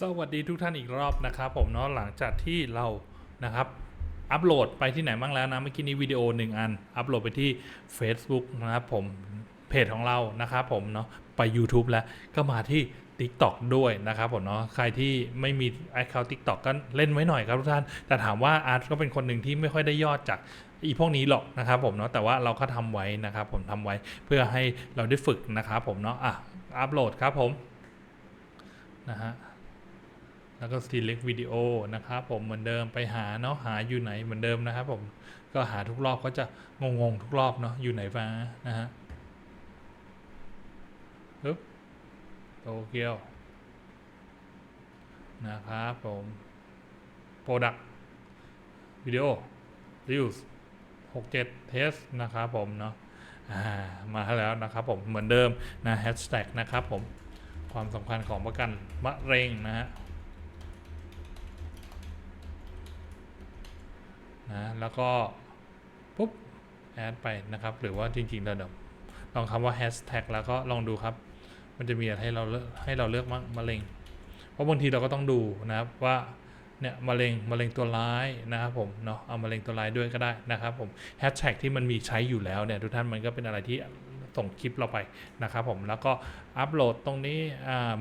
สวัสดีทุกท่านอีกรอบนะครับผมเนาะหลังจากที่เรานะครับอัปโหลดไปที่ไหนบ้างแล้วนะเมื่อกี้นี้วิดีโอหนึ่งอัน อัปโหลดไปที่ Facebook นะครับผมเพจของเรานะครับผมเนาะไป YouTube แล้วก็มาที่ TikTok ด้วยนะครับผมเนาะใครที่ไม่มี Account TikTok ก็เล่นไว้หน่อยครับทุกท่าน แต่ถามว่าอาร์ตก็เป็นคนหนึ่งที่ไม่ค่อยได้ยอดจากอีพวกนี้หรอกนะครับผมเนาะแต่ว่าเราก็ทำไว้นะครับผมทำไว้เพื่อให้เราได้ฝึกนะครับผมเนาะอะอัปโหลดครับผมนะฮะ แล้วก็ select วิดีโอนะครับผมเหมือนเดิมไปหาเนาะหาอยู่ไหนเหมือนเดิมนะครับผมก็หาทุกรอบก็จะงงๆทุกรอบเนาะอยู่ไหนมานะฮะปึ๊บโตเกียวนะครับผม product วิดีโอ reels 67 test นะครับผมเนาะมาแล้วนะครับผมเหมือนเดิมนะ hashtag นะครับผมความสำคัญของประกันมะเร็งนะฮะ นะแล้วก็ปุ๊บแอดไปนะครับ หรือว่าจริงๆเราลองคำว่าแฮชแท็กแล้วก็ลองดูครับ มันจะมีอะไรให้เราเลือกให้เราเลือกมั้งมะเร็ง เพราะบางทีเราก็ต้องดูนะครับว่าเนี่ยมะเร็งมะเร็งตัวร้ายนะครับผมเนาะเอามะเร็งตัวร้ายด้วยก็ได้นะครับผมแฮชแท็กที่มันมีใช้อยู่แล้วเนี่ยทุกท่านมันก็เป็นอะไรที่ ส่งคลิปเราไปนะครับผมแล้วก็อัปโหลดตรงนี้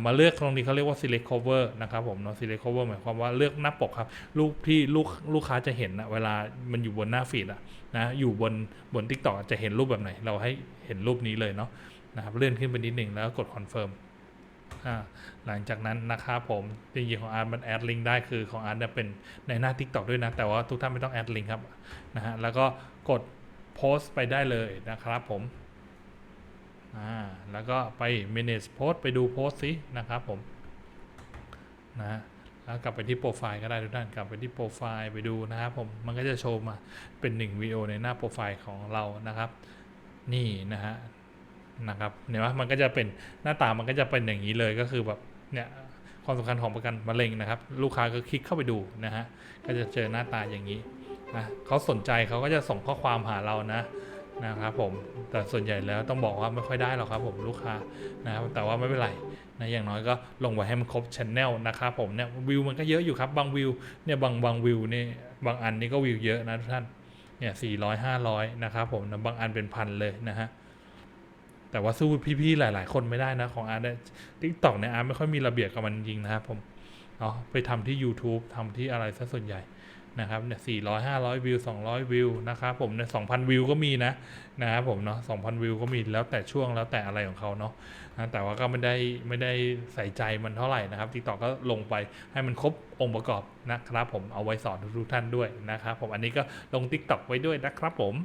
มาเลือกตรงนี้เขาเรียกว่า select cover นะครับผมเนาะ select cover หมายความว่าเลือกหน้าปกครับรูปที่ลูกลูกค้าจะเห็นนะเวลามันอยู่บนหน้าฟีดอะนะอยู่บนบน t ิ k t o k จะเห็นรูปแบบไหน เราให้เห็นรูปนี้เลยเนาะนะครับเลื่อนขึ้นไปนิดหนึ่งแล้วกดคอนเฟิร์มอ่าหลังจากนั้นนะครับผมจริงๆของอาร์ตมันแอดลิงก์ได้คือของอาร์ตเนี่ยเป็นในหน้า TikTok ด้วยนะ แต่ว่าทุกท่านไม่ต้องแอดลิงก์ครับนะฮะแล้วก็กดโพสต์ไปได้เลยนะครับผม อ่าแล้วก็ไป manage post ไปดูโพสต์สินะครับผมนะฮะแล้วกลับไปที่โปรไฟล์ก็ได้ทุกท่านกลับไปที่โปรไฟล์ไปดูนะครับผมมันก็จะโชว์มาเป็นหนึ่งวิดีโอในหน้าโปรไฟล์ของเรานะครับ นี่นะฮะนะครับเห็นไหมมันก็จะเป็นหน้าตามันก็จะเป็นอย่างนี้เลยก็คือแบบเนี่ยความสำคัญของประกันมะเร็งนะครับ ลูกค้าก็คลิกเข้าไปดูนะฮะก็จะเจอหน้าตาอย่างนี้นะเขาสนใจเขาก็จะส่งข้อความหาเรานะ นะครับผมแต่ส่วนใหญ่แล้วต้องบอกว่าไม่ค่อยได้หรอกครับผมลูกค้านะครับแต่ว่าไม่เป็นไรนะอย่างน้อยก็ลงไว้ให้มันครบชแนลนะครับผมเนี่ยวิวมันก็เยอะอยู่ครับบางวิวเนี่ยบางบางวิวนี่บางอันนี่ก็วิวเยอะนะทุกท่านเนี่ยสี่ร้อยห้าร้อยนะครับผมนะบางอันเป็นพันเลยนะฮะแต่ว่าสู้พี่ๆหลาย ๆ คนไม่ได้นะของอาร์ตทิกตอกเนี่ยอาร์ตไม่ค่อยมีระเบียบกับมันจริงนะครับผมเนาะไปทำที่ YouTube ทำที่อะไรซะส่วนใหญ่ นะครับเนี่ยสี่ร้อยห้าร้อยวิวสองร้อยวิวนะครับผมเนี่ยสองพันวิวก็มีนะนะครับผมเนาะสองพันวิวก็มีแล้วแต่ช่วงแล้วแต่อะไรของเขาเนาะนะแต่ว่าก็ไม่ได้ไม่ได้ใส่ใจมันเท่าไหร่นะครับทิกตอกก็ลงไปให้มันครบองค์ประกอบนะครับผมเอาไว้สอนทุกท่านด้วยนะครับผมอันนี้ก็ลงทิกตอกไว้ด้วยนะครับผม